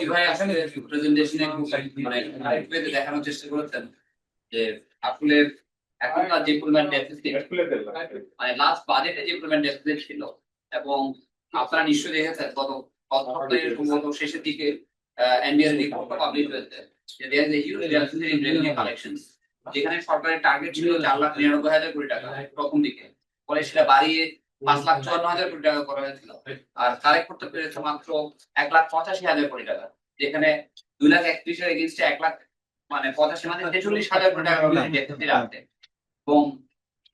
সত্যি ভাই আসলে প্রেজেন্টেশনে মানে আরেকটু দেখানোর চেষ্টা করেছেন যে এখনকার যে পরিমাণ ডেফিসিট মানে লাস্ট বাজেটে যে পরিমাণ ডেফিসিট ছিল এবং আপনারা নিশ্চয়ই দেখেছেন গত গত সপ্তাহের শেষের দিকে এনবিআর রিপোর্ট পাবলিশ হয়েছে। যে there is a huge deficit in revenue collections যেখানে সরকারের টার্গেট ছিল চার লাখ নিরানব্বই হাজার কোটি টাকা প্রথম দিকে। পরে সেটা বাড়িয়ে পাঁচ লাখ চুয়ান্ন হাজার কোটি টাকা করা হয়েছিল। আর কালেক্ট করতে পেরেছে মাত্র এক লাখ পঁচাশি হাজার কোটি টাকা যেখানে দুই লাখ একত্রিশের এগেনস্টে এক লাখ মানে পঁচাশি মানে ছেচল্লিশ হাজার কোটি টাকা ডেফিসিট আছে এবং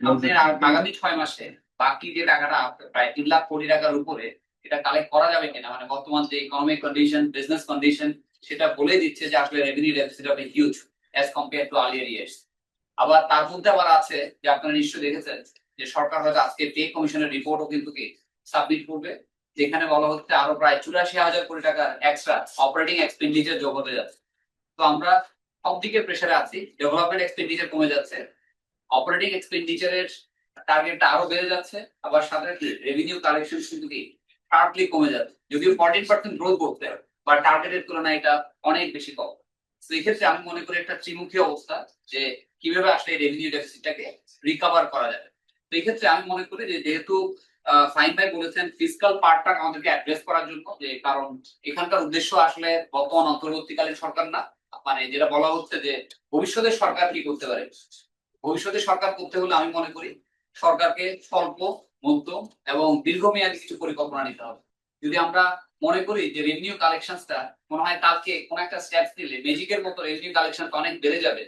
আপনি আগামী ছয় মাসে বাকি যে টাকাটা প্রায় তিন লাখ কোটি টাকার উপরে এটা কালেক্ট করা যাবে কিনা মানে বর্তমান যে ইকোনমিক কন্ডিশন বিজনেস কন্ডিশন সেটা বলে দিচ্ছে যে আসলে রেভিনিউ ডেফিসিট হবে huge as compare to earlier years আবার তার মধ্যে আবার আছে যে আপনারা নিশ্চয়ই দেখেছেন যে সরকার হয়তো আজকে পে কমিশনের রিপোর্টও কিন্তু কি সাবমিট করবে, যেখানে বলা হচ্ছে আরও প্রায় চুরাশি হাজার কোটি টাকার এক্সট্রা অপারেটিং এক্সপেন্ডিচার যোগ হতে যাচ্ছে। তো আমরা সব দিকে প্রেসারে আছি ডেভেলপমেন্ট এক্সপেন্ডিচার কমে যাচ্ছে অপারেটিং এক্সপেন্ডিচারের টার্গেটটা আরও বেড়ে যাচ্ছে, আবার সাথে রেভিনিউ কালেকশন কিন্তু কি শার্পলি কমে যাচ্ছে। যদিও ফর্টিন পার্সেন্ট গ্রোথ করতে বা টার্গেটের তুলনায় এটা অনেক বেশি কম। এই আমি মনে করি একটা ত্রিমুখী অবস্থা যে কীভাবে আসলে রেভিনিউ ডেফিসিটটাকে রিকভার করা যাবে। এই ক্ষেত্রে আমি মনে করি যে যেহেতু ভাই বলেছেন ফিজিক্যাল পার্টটা আমাদেরকে অ্যাড্রেস করার জন্য, যে কারণ এখানকার উদ্দেশ্য আসলে বর্তমান অন্তর্বর্তীকালীন সরকার না। মানে যেটা বলা হচ্ছে যে ভবিষ্যতের সরকার কি করতে পারে? ভবিষ্যতে সরকার করতে হলে আমি মনে করি সরকারকে স্বল্প, মধ্যম এবং দীর্ঘমেয়াদী কিছু পরিকল্পনা নিতে হবে। যদি আমরা মনে করি যে রেভিনিউ কালেকশনটা মনে হয় কালকে কোন একটা স্টেপস নিলে ম্যাজিকের মতো রেভিনিউ কালেকশন অনেক বেড়ে যাবে,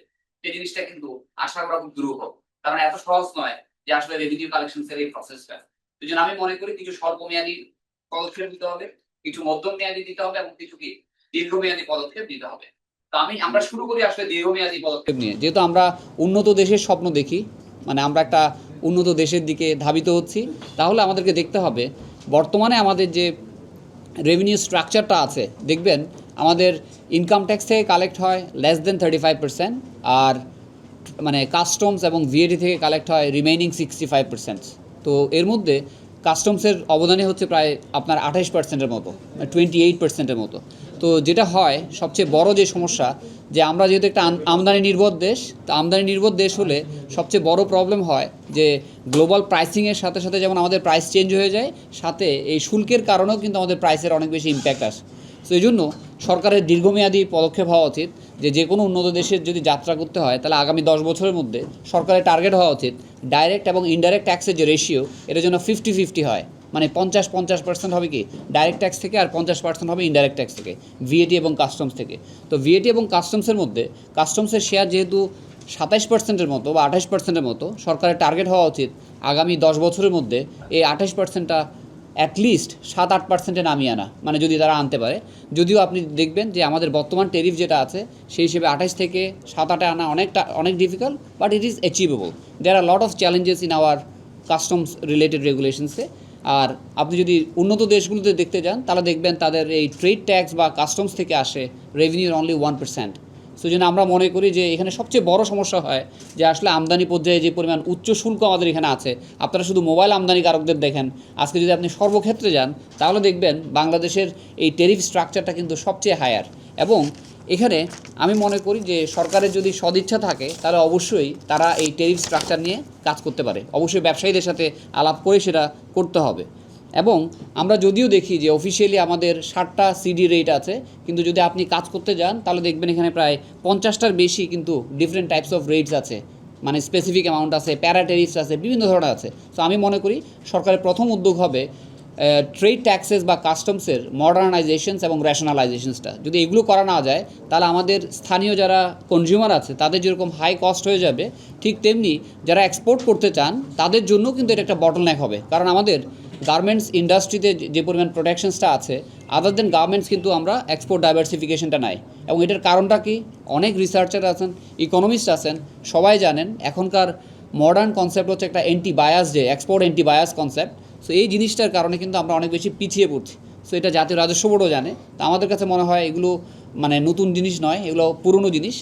সেই জিনিসটা কিন্তু আশা করা খুব দুরূহ। কারণ এত সহজ নয় যে আসলে রেভিনিউ কালেকশন এর এই প্রসেসটা এই জন্য আমি মনে করি কিছু স্বল্পমেয়াদী পদক্ষেপ নিতে হবে, কিছু মধ্যম মেয়াদি দিতে হবে এবং কিছু কি দীর্ঘমেয়াদী পদক্ষেপ নিতে হবে। তো আমি, আমরা শুরু করি আসলে দীর্ঘমেয়াদী পদক্ষেপ নিয়ে। যেহেতু আমরা উন্নত দেশের স্বপ্ন দেখি মানে আমরা একটা উন্নত দেশের দিকে ধাবিত হচ্ছি, তাহলে আমাদেরকে দেখতে হবে, বর্তমানে আমাদের যে রেভিনিউ স্ট্রাকচারটা আছে, দেখবেন আমাদের ইনকাম ট্যাক্স থেকে কালেক্ট হয় less than thirty five percent আর মানে কাস্টমস এবং ভিএটি থেকে কালেক্ট হয় রিমেইনিং সিক্সটি ফাইভ পার্সেন্ট তো এর মধ্যে কাস্টমসের অবদানই হচ্ছে প্রায় আপনার আঠাশ পার্সেন্টের মতো টোয়েন্টি এইট পার্সেন্টের মতো। তো যেটা হয়, সবচেয়ে বড় যে সমস্যা, যে আমরা যেহেতু একটা আমদানি নির্ভর দেশ, তো আমদানি নির্ভর দেশ হলে সবচেয়ে বড় প্রবলেম হয় যে গ্লোবাল প্রাইসিংয়ের সাথে সাথে যেমন আমাদের প্রাইস চেঞ্জ হয়ে যায়, সাথে এই শুল্কের কারণেও কিন্তু আমাদের প্রাইসের অনেক বেশি ইম্প্যাক্ট আসে। তো এই জন্য সরকারের দীর্ঘমেয়াদী পদক্ষেপ হওয়া উচিত যে যে কোনো উন্নত দেশের যদি যাত্রা করতে হয়, তাহলে আগামী দশ বছরের মধ্যে সরকারের টার্গেট হওয়া উচিত ডাইরেক্ট এবং ইনডাইরেক্ট ট্যাক্সের যে রেশিও এটা যেন ফিফটি ফিফটি হয়। মানে পঞ্চাশ পঞ্চাশ পার্সেন্ট হবে কি? ডাইরেক্ট ট্যাক্স থেকে আর পঞ্চাশ পার্সেন্ট হবে ইনডাইরেক্ট ট্যাক্স থেকে ভিএটি এবং কাস্টমস থেকে। তো ভিএটি এবং কাস্টমসের মধ্যে কাস্টমসের শেয়ার যেহেতু সাতাইশ পার্সেন্টের মতো বা আঠাশ পার্সেন্টের মতো, সরকারের টার্গেট হওয়া উচিত আগামী দশ বছরের মধ্যে এই আঠাশ পার্সেন্টটা অ্যাটলিস্ট সাত, আট পার্সেন্টে নামিয়ে আনা মানে যদি তারা আনতে পারে। যদিও আপনি দেখবেন যে আমাদের বর্তমান টেরিফ যেটা আছে, সেই হিসেবে আঠাশ থেকে সাত, আটে আনা অনেকটা, অনেক difficult but it is achievable there are lot of challenges in our customs related রেগুলেশনসে আর আপনি যদি উন্নত দেশগুলোতে দেখতে যান, তাহলে দেখবেন তাদের এই ট্রেড ট্যাক্স বা কাস্টমস থেকে আসে রেভিনিউর অনলি ওয়ান পার্সেন্ট সেই জন্য আমরা মনে করি যে এখানে সবচেয়ে বড় সমস্যা হয় যে আসলে আমদানি পর্যায়ে যে পরিমাণ উচ্চ শুল্ক আমাদের এখানে আছে, আপনারা শুধু মোবাইল আমদানিকারকদের দেখেন। আজকে যদি আপনি সর্বক্ষেত্রে যান, তাহলে দেখবেন বাংলাদেশের এই টেরিফ স্ট্রাকচারটা কিন্তু সবচেয়ে হায়ার এবং এখানে আমি মনে করি যে সরকারের যদি সদিচ্ছা থাকে, তাহলে অবশ্যই তারা এই টেরিফ স্ট্রাকচার নিয়ে কাজ করতে পারে। অবশ্যই ব্যবসায়ীদের সাথে আলাপ করে সেটা করতে হবে। এবং আমরা যদিও দেখি যে অফিসিয়ালি আমাদের ষাটটা সিডি রেট আছে, কিন্তু যদি আপনি কাজ করতে যান, তাহলে দেখবেন এখানে প্রায় পঞ্চাশটার বেশি কিন্তু ডিফারেন্ট টাইপস অফ রেটস আছে। মানে স্পেসিফিক অ্যামাউন্ট আছে প্যারাটেরিফস আছে, বিভিন্ন ধরনের আছে। তো আমি মনে করি সরকারের প্রথম উদ্যোগ হবে ট্রেড ট্যাক্সেস বা কাস্টমসের মডার্নাইজেশনস এবং রেশনালাইজেশনসটা যদি এগুলো করা না যায়, তাহলে আমাদের স্থানীয় যারা কনজিউমার আছে, তাদের যেরকম হাই কস্ট হয়ে যাবে, ঠিক তেমনি যারা এক্সপোর্ট করতে চান, তাদের জন্য কিন্তু এটা একটা বটলনেক হবে। কারণ আমাদের গার্মেন্টস ইন্ডাস্ট্রিতে যে পরিমাণ প্রোটেকশনসটা আছে আদার দেন গার্মেন্টস কিন্তু আমরা এক্সপোর্ট ডাইভার্সিফিকেশনটা নাই। এবং এটার কারণটা কি? অনেক রিসার্চার আছেন ইকোনমিস্ট আছেন, সবাই জানেন, এখনকার মডার্ন কনসেপ্ট হচ্ছে একটা অ্যান্টি বায়াস যে export anti bias concept so এই জিনিসটার কারণে কিন্তু আমরা অনেক বেশি পিছিয়ে পড়ছি। সো এটা জাতীয় রাজস্ব বোর্ডও জানে। তো আমাদের কাছে মনে হয় এগুলো মানে নতুন জিনিস নয়, এগুলো পুরনো জিনিস।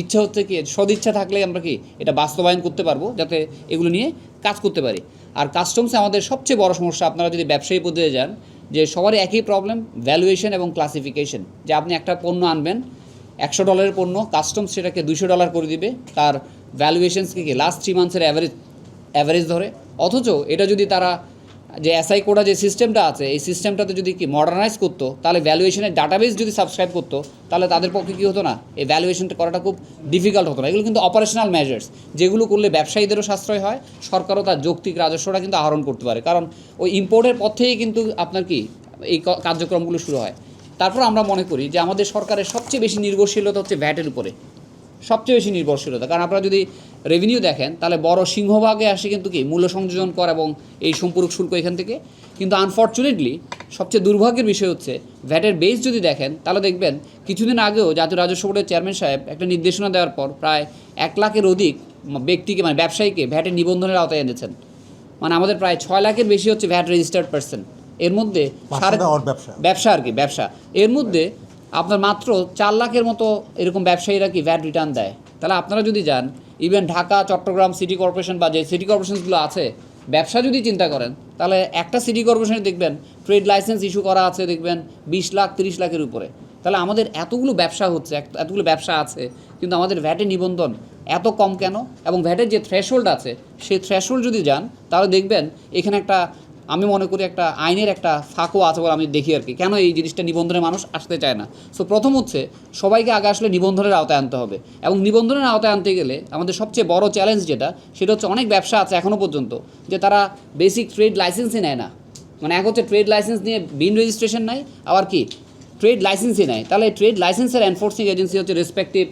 ইচ্ছা হচ্ছে কি, সদিচ্ছা থাকলে আমরা কি, এটা বাস্তবায়ন করতে পারব, যাতে এগুলো নিয়ে কাজ করতে পারি। আর কাস্টমসে আমাদের সবচেয়ে বড় সমস্যা, আপনারা যদি ব্যবসায়ী পদ্ধতিতে যান, যে সবারই একই প্রবলেম ভ্যালুয়েশন এবং ক্লাসিফিকেশন যে আপনি একটা পণ্য আনবেন, একশো ডলারের পণ্য কাস্টমস সেটাকে দুশো ডলার করে দিবে, তার ভ্যালুয়েশনসকে কি লাস্ট থ্রি মান্থসের অ্যাভারেজ অ্যাভারেজ ধরে। অথচ এটা যদি তারা যে এসআই কোডা যে সিস্টেমটা আছে, এই সিস্টেমটাতে যদি কি মডার্নাইজ করতো, তাহলে ভ্যালুয়েশনের ডাটাবেস যদি সাবস্ক্রাইব করতো, তাহলে তাদের পক্ষে কী হতো না? এই ভ্যালুয়েশনটা করাটা খুব ডিফিকাল্ট হতো না। এগুলো কিন্তু অপারেশনাল মেজার্স যেগুলো করলে ব্যবসায়ীদেরও সাশ্রয় হয়, সরকারও তার যৌক্তিক রাজস্বটা কিন্তু আহরণ করতে পারে। কারণ ওই ইম্পোর্টের পর থেকেই কিন্তু আপনার কি, এই কার্যক্রমগুলো শুরু হয়। তারপর আমরা মনে করি যে আমাদের সরকারের সবচেয়ে বেশি নির্ভরশীলতা হচ্ছে ভ্যাটের উপরে। সবচেয়ে বেশি নির্ভরশীলতা। কারণ আপনারা যদি রেভিনিউ দেখেন তাহলে বড় সিংহভাগে আসে কিন্তু কি মূল্য সংযোজন কর এবং এই সম্পূরক শুল্ক এখান থেকে। কিন্তু আনফর্চুনেটলি সবচেয়ে দুর্ভাগ্যের বিষয় হচ্ছে ভ্যাটের বেস যদি দেখেন তাহলে দেখবেন কিছুদিন আগেও জাতীয় রাজস্ব বোর্ডের চেয়ারম্যান সাহেব একটা নির্দেশনা দেওয়ার পর প্রায় এক লাখের অধিক ব্যক্তিকে মানে ব্যবসায়ীকে ভ্যাটের নিবন্ধনের আওতায় এনেছেন। মানে আমাদের প্রায় ছয় লাখের বেশি হচ্ছে ভ্যাট রেজিস্টার্ড পার্সন এর মধ্যে ব্যবসা। আর কি ব্যবসা। এর মধ্যে আপনার মাত্র চার লাখের মতো এরকম ব্যবসায়ীরা কি ভ্যাট রিটার্ন দেয়? তাহলে আপনারা যদি যান even Dhaka, Chittagong city corporation বা যে সিটি কর্পোরেশনগুলো আছে, ব্যবসা যদি চিন্তা করেন, তাহলে একটা সিটি কর্পোরেশনে দেখবেন ট্রেড লাইসেন্স ইস্যু করা আছে দেখবেন, বিশ লাখ, তিরিশ লাখের উপরে। তাহলে আমাদের এতগুলো ব্যবসা হচ্ছে এতগুলো ব্যবসা আছে, কিন্তু আমাদের ভ্যাটের নিবন্ধন এত কম কেন? এবং ভ্যাটের যে থ্রেশহোল্ড আছে, সেই থ্রেশহোল্ড যদি যান, তাহলে দেখবেন, এখানে একটা আমি মনে করি একটা আইনের একটা ফাঁকও আছে বলে আমি দেখি আর কি। কেন এই জিনিসটা নিবন্ধনে মানুষ আসতে চায় না? সো প্রথম হচ্ছে সবাইকে আগে আসলে নিবন্ধনের আওতায় আনতে হবে। এবং নিবন্ধনের আওতায় আনতে গেলে আমাদের সবচেয়ে বড় চ্যালেঞ্জ যেটা, সেটা হচ্ছে অনেক ব্যবসা আছে এখনও পর্যন্ত যে তারা বেসিক ট্রেড লাইসেন্সই নেয় না। মানে এক হচ্ছে ট্রেড লাইসেন্স নিয়ে বিন রেজিস্ট্রেশন নাই, আবার কি? ট্রেড লাইসেন্সই নেয়। তাহলে ট্রেড লাইসেন্সের এনফোর্সিং এজেন্সি হচ্ছে রেসপেক্টিভ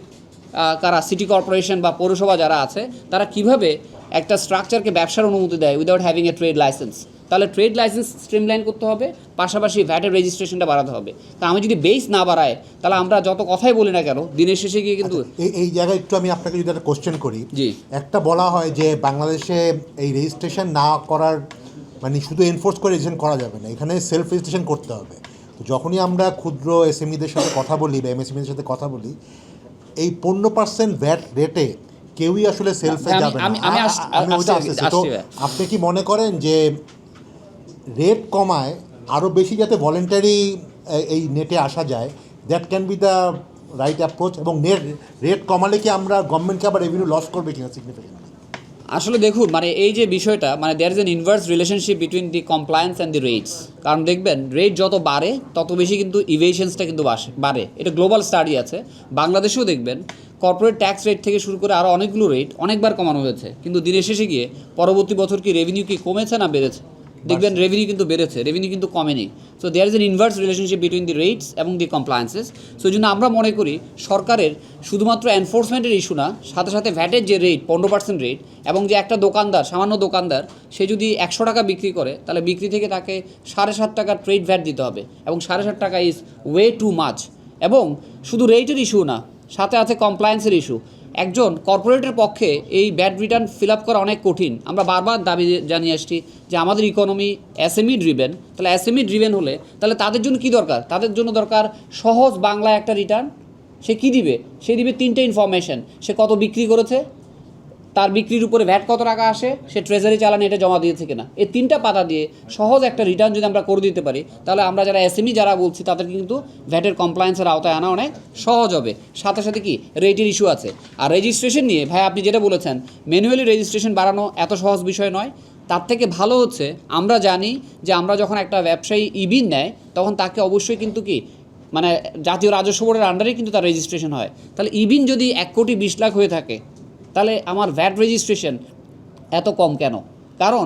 কারা সিটি কর্পোরেশন বা পৌরসভা যারা আছে, তারা কীভাবে একটা স্ট্রাকচারকে ব্যবসার অনুমতি দেয় without having a trade license তাহলে ট্রেড লাইসেন্স স্ট্রিমলাইন করতে হবে পাশাপাশি ভ্যাটের রেজিস্ট্রেশনটা বাড়াতে হবে। তা আমি যদি বেস না বাড়ায় তাহলে আমরা যত কথাই বলি না কেন দিনের শেষে গিয়ে কিন্তু এই এই জায়গায় একটু আমি আপনাকে যদি একটা কোশ্চেন করি। জি। একটা বলা হয় যে বাংলাদেশে এই রেজিস্ট্রেশন না করার মানে শুধু এনফোর্স করে রেজিস্ট্রেশন করা যাবে না এখানে সেলফ রেজিস্ট্রেশন করতে হবে। তো যখনই আমরা ক্ষুদ্র এসএমইদের সাথে কথা বলি বা এমএসএমইদের সাথে কথা বলি এই পনেরো পার্সেন্ট ভ্যাট রেটে কেউই আসলে সেলফে যাবে আমি- আমি ওইটা আসতেছি তো আপনি কি মনে করেন যে রেট কমায় আরও বেশি যাতে ভলেন্টারি এই নেটে আসা যায় that can be the right approach এবং নেট রেট কমালে কি আমরা গভর্নমেন্টকে আবার রেভিনিউ লস করবে কিনা সিগনিফিকেন্ট আসলে দেখুন মানে এই যে বিষয়টা মানে there is an inverse relationship between the compliance and the rates কারণ দেখবেন রেট যত বাড়ে তত বেশি কিন্তু ইভেশনসটা কিন্তু বাড়ে। এটা গ্লোবাল স্টাডি আছে। বাংলাদেশেও দেখবেন কর্পোরেট ট্যাক্স রেট থেকে শুরু করে আরও অনেকগুলো রেট অনেকবার কমানো হয়েছে। কিন্তু দিনের শেষে গিয়ে পরবর্তী বছর কি রেভিনিউ কি কমেছে না বেড়েছে? দেখবেন রেভিনিউ কিন্তু বেড়েছে রেভিনিউ কিন্তু কমেনি। So there is an inverse relationship between the rates এবং দি কমপ্লায়েন্সেস সো জন্য আমরা মনে করি সরকারের শুধুমাত্র এনফোর্সমেন্টের ইস্যু না সাথে সাথে ভ্যাটের যে রেট পনেরো পার্সেন্ট রেট এবং যে একটা দোকানদার সামান্য দোকানদার সে যদি একশো টাকা বিক্রি করে তাহলে বিক্রি থেকে তাকে সাড়ে সাত টাকা ট্রেড ভ্যাট দিতে হবে এবং সাড়ে সাত টাকা ইজ ওয়ে টু মাচ এবং শুধু রেটের ইস্যু না সাথে আছে কমপ্লায়েন্সের ইস্যু একজন কর্পোরেটের পক্ষে এই ব্যাড রিটার্ন ফিল আপ করা অনেক কঠিন। আমরা বারবার দাবি জানিয়ে আসছি যে আমাদের ইকোনমি এসএমই ড্রিভেন তাহলে এসএমই ড্রিভেন হলে তাহলে তাদের জন্য কি দরকার? তাদের জন্য দরকার সহজ বাংলায় একটা রিটার্ন সে কি দিবে? সে দিবে তিনটে ইনফরমেশন সে কত বিক্রি করেছে? তার বিক্রির উপরে ভ্যাট কত টাকা আসে, সে ট্রেজারি চালানে এটা জমা দিয়েছে কিনা। এই তিনটা পাতা দিয়ে সহজ একটা রিটার্ন যদি আমরা করে দিতে পারি, তাহলে আমরা যারা এসএমই যারা বলছি, তাদের কিন্তু ভ্যাটের কমপ্লায়েন্সের আওতায় আনা অনেক সহজ হবে। সাথে সাথে কি রেটের ইস্যু আছে। আর রেজিস্ট্রেশন নিয়ে, ভাই আপনি যেটা বলেছেন ম্যানুয়ালি রেজিস্ট্রেশন বাড়ানো এত সহজ বিষয় নয়। তার থেকে ভালো হচ্ছে, আমরা জানি যে আমরা যখন একটা ব্যবসায়ী ইবিন নেয়, তখন তাকে অবশ্যই কিন্তু কি মানে জাতীয় রাজস্ব বোর্ডের আন্ডারে কিন্তু তার রেজিস্ট্রেশন হয়। তাহলে ইবিন যদি এক কোটি বিশ লাখ হয়ে থাকে তাহলে আমার ভ্যাট রেজিস্ট্রেশন এত কম কেন? কারণ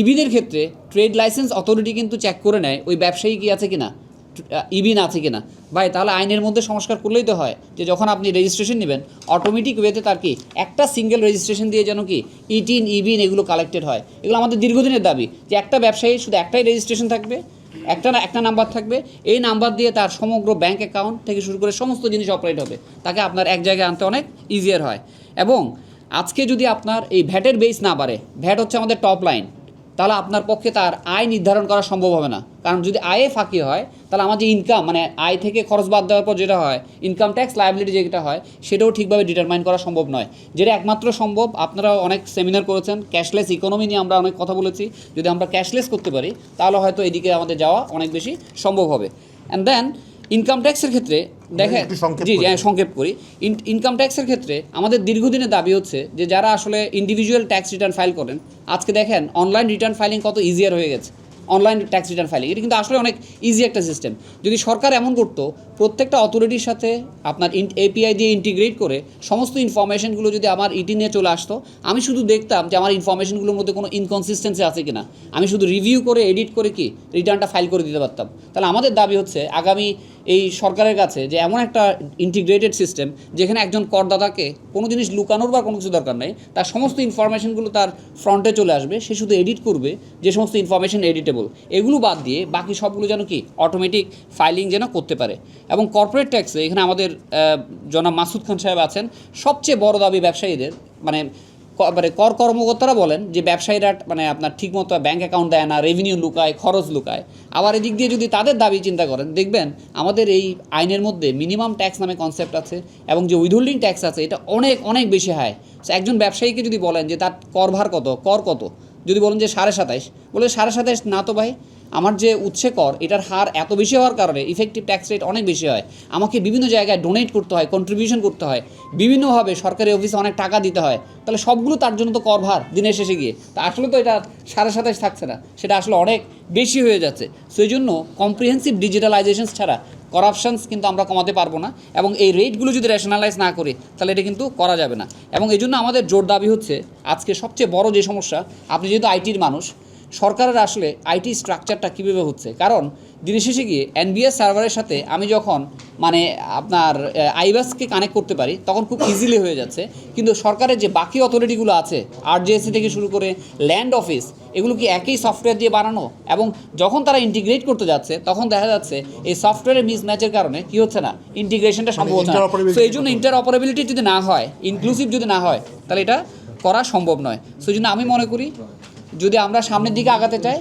ইবিনের ক্ষেত্রে ট্রেড লাইসেন্স অথরিটি কিন্তু চেক করে নেয় ওই ব্যবসায়ী কি আছে কিনা ইবিন আছে কিনা। ভাই, তাহলে আইনের মধ্যে সংস্কার করলেই তো হয় যে যখন আপনি রেজিস্ট্রেশন নেবেন অটোমেটিক ওয়েতে তার কি একটা সিঙ্গেল রেজিস্ট্রেশন দিয়ে যেন কি ইটিন ইবিন এগুলো কালেক্টেড হয়। এগুলো আমাদের দীর্ঘদিনের দাবি যে একটা ব্যবসায়ী শুধু একটাই রেজিস্ট্রেশন থাকবে, একটা না, একটা নাম্বার থাকবে, এই নাম্বার দিয়ে তার সমগ্র ব্যাংক অ্যাকাউন্ট থেকে শুরু করে সমস্ত জিনিস অপারেট হবে। তাকে আপনার এক জায়গায় আনতে অনেক ইজিয়ার হয়। এবং আজকে যদি আপনার এই ভ্যাটের বেস না বাড়ে, ভ্যাট হচ্ছে আমাদের টপ লাইন তাহলে আপনার পক্ষে তার আয় নির্ধারণ করা সম্ভব হবে না। কারণ যদি আয়ে ফাঁকি হয়, তাহলে আমার যে ইনকাম মানে আয় থেকে খরচ বাদ দেওয়ার পর যেটা হয় ইনকাম ট্যাক্স লাইবিলিটি যেটা হয়, সেটাও ঠিকভাবে ডিটারমাইন করা সম্ভব নয়। যেটা একমাত্র সম্ভব আপনারা অনেক সেমিনার করেছেন ক্যাশলেস ইকোনমি নিয়ে আমরা অনেক কথা বলেছি। যদি আমরা ক্যাশলেস করতে পারি, তাহলে হয়তো এদিকে আমাদের যাওয়া অনেক বেশি সম্ভব হবে। অ্যান্ড দেন ইনকাম ট্যাক্সের ক্ষেত্রে দেখেন জি জি হ্যাঁ, সংক্ষেপ করি। ইনকাম ট্যাক্সের ক্ষেত্রে আমাদের দীর্ঘদিনের দাবি হচ্ছে যে যারা আসলে ইন্ডিভিজুয়াল ট্যাক্স রিটার্ন ফাইল করেন আজকে দেখেন অনলাইন রিটার্ন ফাইলিং কত ইজিয়ার হয়ে গেছে। অনলাইন ট্যাক্স রিটার্ন ফাইলিং এটা কিন্তু আসলে অনেক ইজি একটা সিস্টেম যদি সরকার এমন করতো প্রত্যেকটা অথরিটির সাথে আপনার এপিআই দিয়ে ইন্টিগ্রেট করে সমস্ত ইনফরমেশনগুলো যদি আমার ইটি নিয়ে চলে আসতো, আমি শুধু দেখতাম যে আমার ইনফরমেশনগুলোর মধ্যে কোনো ইনকনসিস্টেন্সি আছে কিনা। আমি শুধু রিভিউ করে এডিট করে কি রিটার্নটা ফাইল করে দিতে পারতাম। তাহলে আমাদের দাবি হচ্ছে আগামী এই সরকারের কাছে যে এমন একটা ইন্টিগ্রেটেড সিস্টেম যেখানে একজন করদাতাকে কোনো জিনিস লুকানোর বা কোনো কিছু দরকার নেই, তার সমস্ত ইনফরমেশনগুলো তার ফ্রন্টে চলে আসবে, সে শুধু এডিট করবে যে সমস্ত ইনফরমেশন এডিটেবল এগুলো বাদ দিয়ে বাকি সবগুলো যেন কি অটোমেটিক ফাইলিং যেন করতে পারে। এবং কর্পোরেট ট্যাক্সে এখানে আমাদের জনাব মাসুদ খান সাহেব আছেন, সবচেয়ে বড় দাবি ব্যবসায়ীদের মানে মানে কর কর্মকর্তারা বলেন যে ব্যবসায়ীরা মানে আপনার ঠিকমতো ব্যাঙ্ক অ্যাকাউন্ট দেয় না রেভিনিউ লুকায়, খরচ লুকায়। আবার এদিক দিয়ে যদি তাদের দাবি চিন্তা করেন, দেখবেন আমাদের এই আইনের মধ্যে মিনিমাম ট্যাক্স নামে কনসেপ্ট আছে এবং যে উইথহোল্ডিং ট্যাক্স আছে, এটা অনেক অনেক বেশি হাই একজন ব্যবসায়ীকে যদি বলেন যে তার কর ভার কত, কর কত, যদি বলেন যে সাড়ে সাতাইশ, বলে সাড়ে সাতাইশ না তো ভাই আমার যে উচ্ছে কর এটার হার এত বেশি হওয়ার কারণে ইফেক্টিভ ট্যাক্স রেট অনেক বেশি হয়। আমাকে বিভিন্ন জায়গায় ডোনেট করতে হয় কন্ট্রিবিউশন করতে হয়। বিভিন্নভাবে সরকারি অফিসে অনেক টাকা দিতে হয়। তাহলে সবগুলো তার জন্য তো কর ভার দিনের শেষে গিয়ে। তা আসলে তো এটা সাড়ে সাতাশ থাকছে না। সেটা আসলে অনেক বেশি হয়ে যাচ্ছে। সেই জন্য কম্প্রিহেন্সিভ ডিজিটালাইজেশন ছাড়া করাপশনস কিন্তু আমরা কমাতে পারব না। এবং এই রেটগুলো যদি রেশনালাইজ না করি, তাহলে এটা কিন্তু করা যাবে না। এবং এই জন্য আমাদের জোর দাবি হচ্ছে, আজকে সবচেয়ে বড় যে সমস্যা, আপনি যেহেতু আইটির মানুষ সরকারের আসলে আইটি স্ট্রাকচারটা কীভাবে হচ্ছে? কারণ দিনের শেষে গিয়ে এনবিএস সার্ভারের সাথে আমি যখন মানে আপনার আইবাসকে কানেক্ট করতে পারি তখন খুব ইজিলি হয়ে যাচ্ছে। কিন্তু সরকারের যে বাকি অথরিটিগুলো আছে আরজিএসসি থেকে শুরু করে ল্যান্ড অফিস এগুলো কি একই সফটওয়্যার দিয়ে বানানো? এবং যখন তারা ইন্টিগ্রেট করতে যাচ্ছে তখন দেখা যাচ্ছে এই সফটওয়্যারের মিসম্যাচের কারণে কি হচ্ছে না ইন্টিগ্রেশনটা সম্ভব হচ্ছে না। তো এই জন্য ইন্টার অপারেবিলিটি যদি না হয় ইনক্লুসিভ যদি না হয় তাহলে এটা করা সম্ভব নয়। সেই জন্য আমি মনে করি যদি আমরা সামনের দিকে আগাতে চাই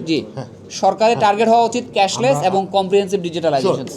জি হ্যাঁ। সরকারের টার্গেট হওয়া উচিত ক্যাশলেস এবং কম্প্রিহেন্সিভ ডিজিটালাইজেশন